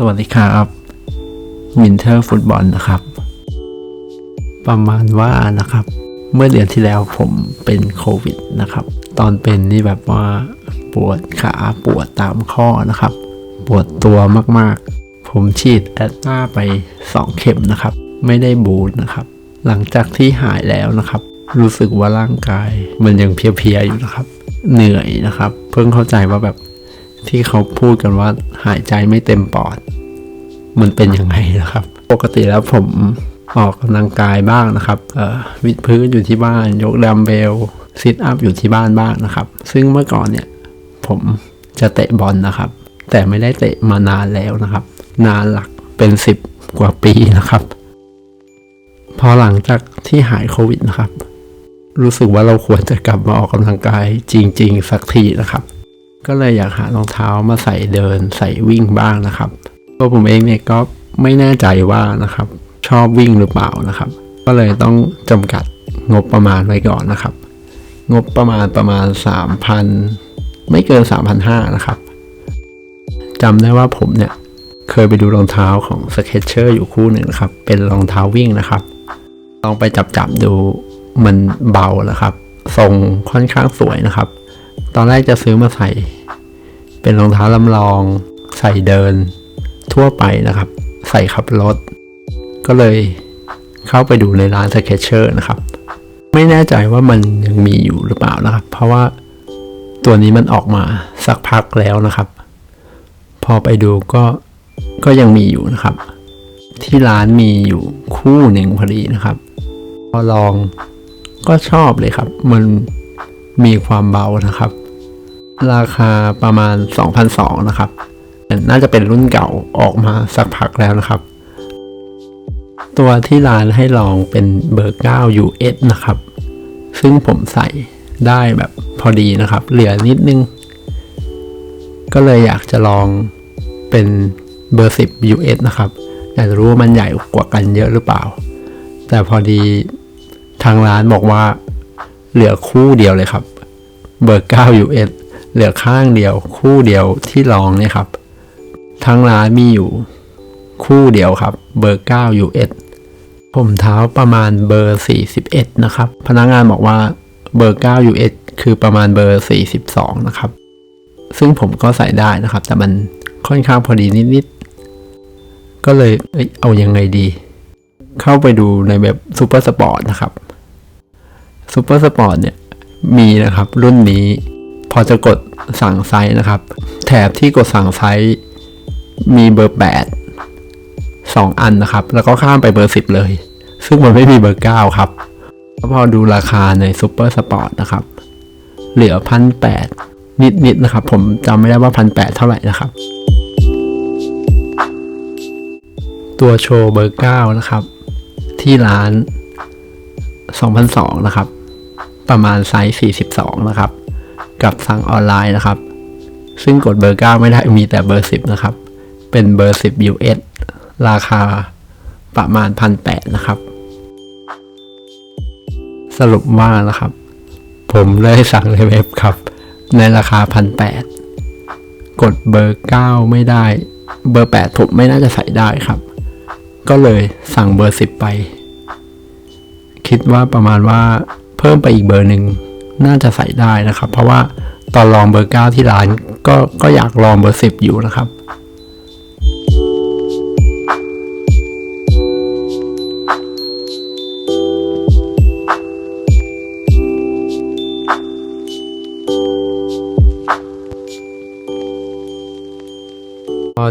สวัสดีครับวินเทอร์ฟุตบอลนะครับ ประมาณว่านะครับ เมื่อเดือนที่แล้วผมเป็นโควิดนะครับ ตอนเป็นนี่แบบว่าปวดขาปวดตามข้อนะครับ ปวดตัวมากๆ ผมฉีดแอตตาไป 2 เข็มนะครับ ไม่ได้บูนนะครับ หลังจากที่หายแล้วนะครับ รู้สึกว่าร่างกาย มันยังเพลียๆอยู่นะครับ เหนื่อยนะครับ เพิ่งเข้าใจว่าแบบที่เขาพูดกันว่าหายใจไม่เต็มปอด มันเป็นยังไงนะครับ ปกติแล้วผมออกกำลังกายบ้างนะครับวิดพื้นอยู่ที่บ้าน ยกดัมเบลซิทอัพอยู่ที่บ้านบ้างนะครับ ซึ่งเมื่อก่อนเนี่ย ผมจะเตะบอลนะครับ แต่ไม่ได้เตะมานานแล้วนะครับ นานหลักเป็นสิบกว่าปีนะครับ พอหลังจากที่หายโควิดนะครับ รู้สึกว่าเราควรจะกลับมาออกกำลังกายจริง ๆ สักทีนะครับ ก็เลยอยากหารองเท้ามาใส่เดินใส่วิ่งบ้างนะครับ ตัวผมเองเนี่ยก็ไม่แน่ใจว่านะครับ ชอบวิ่งหรือเปล่านะครับ ก็เลยต้องจำกัดงบประมาณไว้ก่อนนะครับ งบประมาณประมาณ 3,000 ไม่เกิน 3,500 นะครับจำได้ว่าผมเนี่ยเคยไปดูรองเท้าของ Skechers อยู่คู่หนึ่งนะครับ เป็นรองเท้าวิ่งนะครับ ลองไปจับจับดูมันเบานะครับ ทรงค่อนข้างสวยนะครับ ตอนแรกจะซื้อมาใส่ เป็นรองเท้าลำลองใส่เดิน ทั่วไปนะครับ ใส่ขับรถ ก็เลยเข้าไปดูในร้าน Skechers นะครับ ไม่แน่ใจว่ามันยังมีอยู่หรือเปล่านะครับ เพราะว่าตัวนี้มันออกมาสักพักแล้วนะครับ พอไปดูก็ก็ยังมีอยู่นะครับ ที่ร้านมีอยู่คู่หนึ่งพอดีนะครับ พอลองก็ชอบเลยครับ มันมีความเบานะครับ ราคาประมาณ 2,200 นะครับ น่าจะเป็นรุ่นเก่าออกมาสักพักแล้วนะครับ ตัวที่ร้านให้ลองเป็นเบอร์ 9 US นะครับ ซึ่งผมใส่ได้แบบพอดีนะครับ เหลือนิดนึง ก็เลยอยากจะลองเป็นเบอร์ 10 US นะครับอยากจะรู้ว่ามันใหญ่กว่ากันเยอะหรือเปล่า แต่พอดีทางร้านบอกว่าเหลือคู่เดียวเลยครับ เบอร์ 9 US เหลือข้างเดียวคู่เดียวที่ลองเนี่ยครับ ทางร้านมีอยู่ คู่เดียวครับ เบอร์9 US ผมเท้าประมาณเบอร์ 41 นะครับ พนักงานบอกว่าเบอร์9 US คือประมาณเบอร์ 42 นะครับ ซึ่งผมก็ใส่ได้นะครับ แต่มันค่อนข้างพอดีนิดๆ ก็เลยเอ้ยเอายังไงดี เข้าไปดูในแบบซูเปอร์สปอร์ตนะครับซูเปอร์สปอร์ตเนี่ยมีนะครับรุ่นนี้พอจะกดสั่งไซส์นะครับ แถบที่กดสั่งไซส์ มีเบอร์8 2อันนะครับ แล้วก็ข้ามไปเบอร์10เลย ซึ่งมันไม่มีเบอร์9ครับแล้วพอดูราคาในซูเปอร์สปอร์ตนะครับ เหลือพันแปดนิดๆนะครับ ผมจำไม่ได้ว่าพันแปดเท่าไหร่นะครับ ตัวโชว์เบอร์9นะครับ ที่ร้าน2,002นะครับ ประมาณไซส์42นะครับ กับสั่งออนไลน์นะครับ ซึ่งกดเบอร์9ไม่ได้มีแต่เบอร์ 10 นะครับ เป็นเบอร์ 10 US ราคาประมาณ 1,800 นะครับ สรุปว่านะครับ ผมเลยสั่งในเว็บครับ ในราคา 1,800 กดเบอร์ 9 ไม่ได้ เบอร์ 8 ผมไม่น่าจะใส่ได้ครับ ก็เลยสั่งเบอร์ 10 ไป คิดว่าประมาณว่าเพิ่มไปอีกเบอร์หนึ่งน่าจะใส่ได้นะครับ เพราะว่าตอนลองเบอร์ 9 ที่ร้านก็ก็อยากลองเบอร์ 10 อยู่นะครับ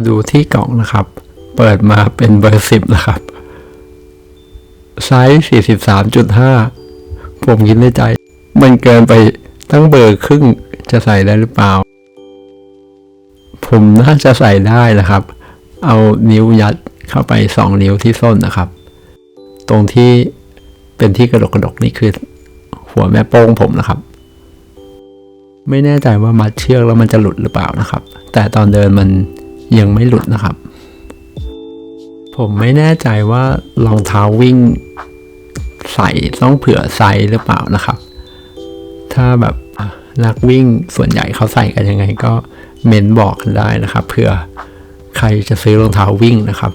ดูที่กล่องนะครับ เปิดมาเป็นเบอร์10นะครับ ไซส์43.5ผมคิดในใจ มันเกินไปตั้งเบอร์ครึ่งจะใส่ได้หรือเปล่า ผมน่าจะใส่ได้นะครับ เอานิ้วยัดเข้าไปสองนิ้วที่ส้นนะครับ ตรงที่เป็นที่กระดกกระดกนี่คือ หัวแม่โป้งผมนะครับ ไม่แน่ใจว่ามัดเชือกแล้วมันจะหลุดหรือเปล่านะครับ แต่ตอนเดินมัน ยังไม่หลุดนะครับ ผมไม่แน่ใจว่ารองเท้าวิ่งใส่ต้องเผื่อไซส์หรือเปล่านะครับ ถ้าแบบนักวิ่งส่วนใหญ่เขาใส่กันยังไงก็เมนบอกกันได้นะครับเผื่อใครจะซื้อรองเท้าวิ่งนะครับ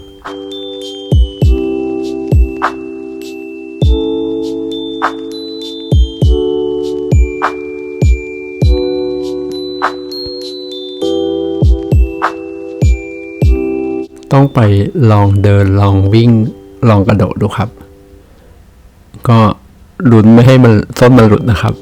ต้องไปลองเดินลองวิ่งลองกระโดดดูครับ ก็ลุ้นไม่ให้มันส้นมันหลุดนะครับ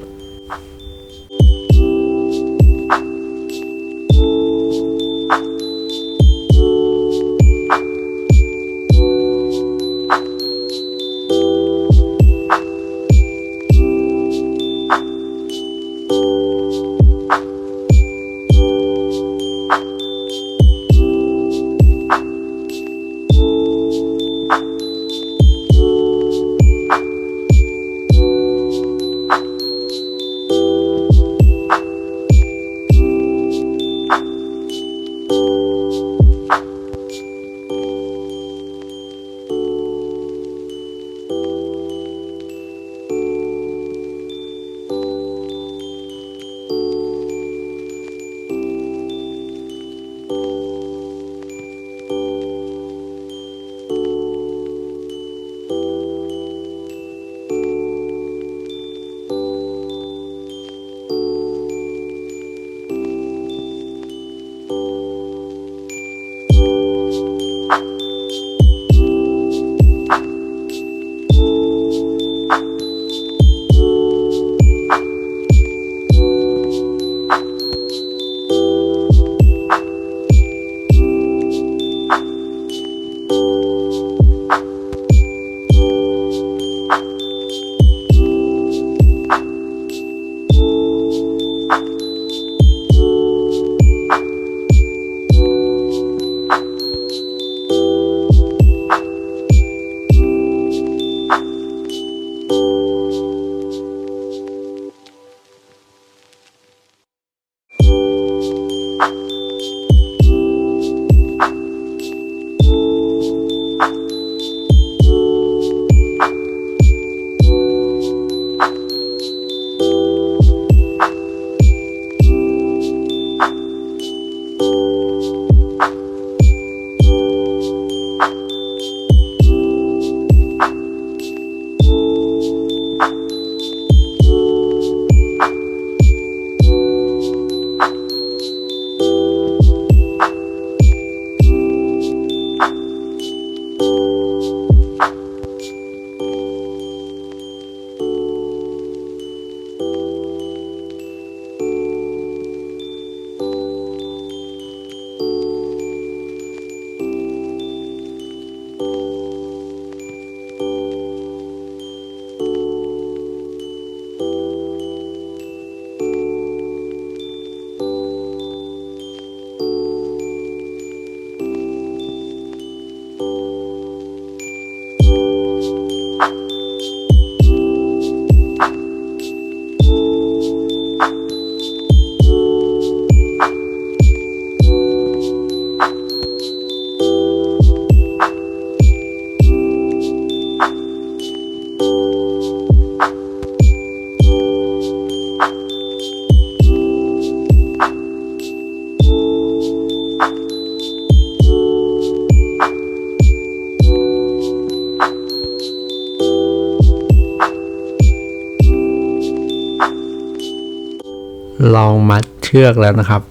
ลองมัดเชือกแล้วนะครับ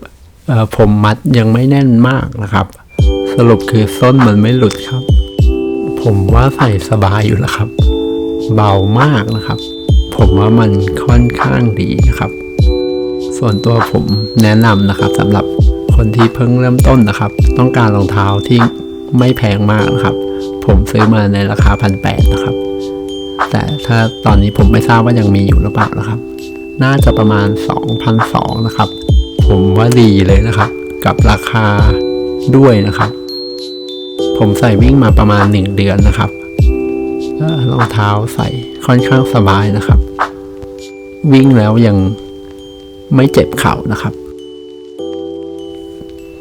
ผมมัดยังไม่แน่นมากนะครับ สรุปคือส้นมันไม่หลุดครับ ผมว่าใส่สบายอยู่แล้วครับ เบามากนะครับ ผมว่ามันค่อนข้างดีนะครับ ส่วนตัวผมแนะนำนะครับสำหรับคนที่เพิ่งเริ่มต้นนะครับ ต้องการรองเท้าที่ไม่แพงมากนะครับ ผมซื้อมาในราคาพันแปดนะครับ แต่ถ้าตอนนี้ผมไม่ทราบว่ายังมีอยู่หรือเปล่านะครับ น่าจะประมาณ 2,200 นะครับ ผมว่าดีเลยนะครับ กับราคาด้วยนะครับ ผมใส่วิ่งมาประมาณ 1 เดือนนะครับรองเท้าใส่ค่อนข้างสบายนะครับ วิ่งแล้วยังไม่เจ็บเข่านะครับ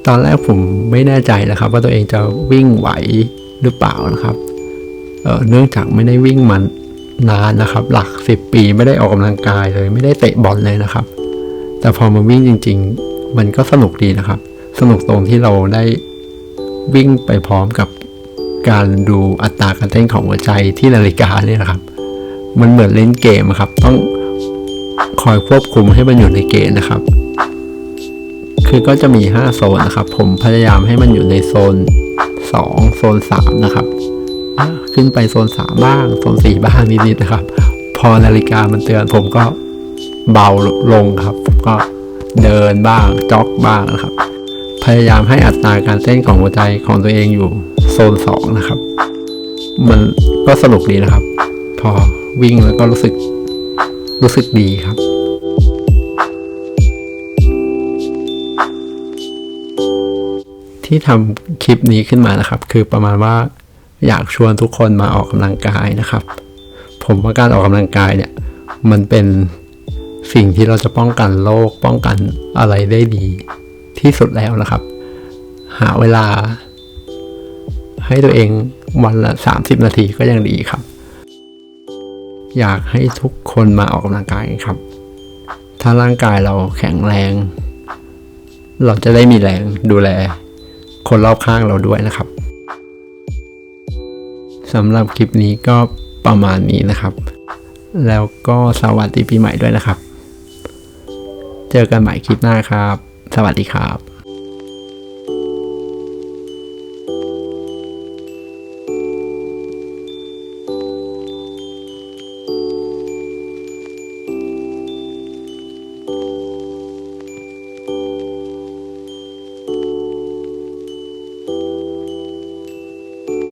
ตอนแรกผมไม่แน่ใจนะครับ ว่าตัวเองจะวิ่งไหวหรือเปล่านะครับเเนื่องจากไม่ได้วิ่งมัน นานนะครับ หลักสิบปีไม่ได้ออกกำลังกายเลย ไม่ได้เตะบอลเลยนะครับ แต่พอมาวิ่งจริง ๆ มันก็สนุกดีนะครับ สนุกตรงที่เราได้วิ่งไปพร้อมกับการดูอัตราการเต้นของหัวใจที่นาฬิกาเนี่ยนะครับ มันเหมือนเล่นเกมครับ ต้องคอยควบคุมให้มันอยู่ในเกณฑ์นะครับ คือก็จะมี 5 โซนนะครับ ผมพยายามให้มันอยู่ในโซน 2 โซน 3 นะครับ ขึ้นไปโซน3บ้างโซน4บ้างนิดๆนะครับ พอนาฬิกามันเตือนผมก็เบาลงครับผมก็เดินบ้างจ็อกบ้างนะครับ พยายามให้อัตราการเต้นของหัวใจของตัวเองอยู่โซน2นะครับ มันก็สนุกดีนะครับ พอวิ่งแล้วก็รู้สึกรู้สึกดีครับที่ทำคลิปนี้ขึ้นมานะครับ คือประมาณว่า อยากชวนทุกคนมาออกกำลังกายนะครับ ผมว่าการออกกำลังกายเนี่ย มันเป็นสิ่งที่เราจะป้องกันโรคป้องกันอะไรได้ดีที่สุดแล้วนะครับ หาเวลา ให้ตัวเองวันละ 30 นาทีก็ยังดีครับ อยากให้ทุกคนมาออกกำลังกายครับ ถ้าร่างกายเราแข็งแรง เราจะได้มีแรงดูแล คนรอบข้างเราด้วยนะครับ สำหรับคลิปนี้ก็ประมาณนี้นะครับ แล้วก็สวัสดีปีใหม่ด้วยนะครับ เจอกันใหม่คลิปหน้าครับ สวัสดีครับ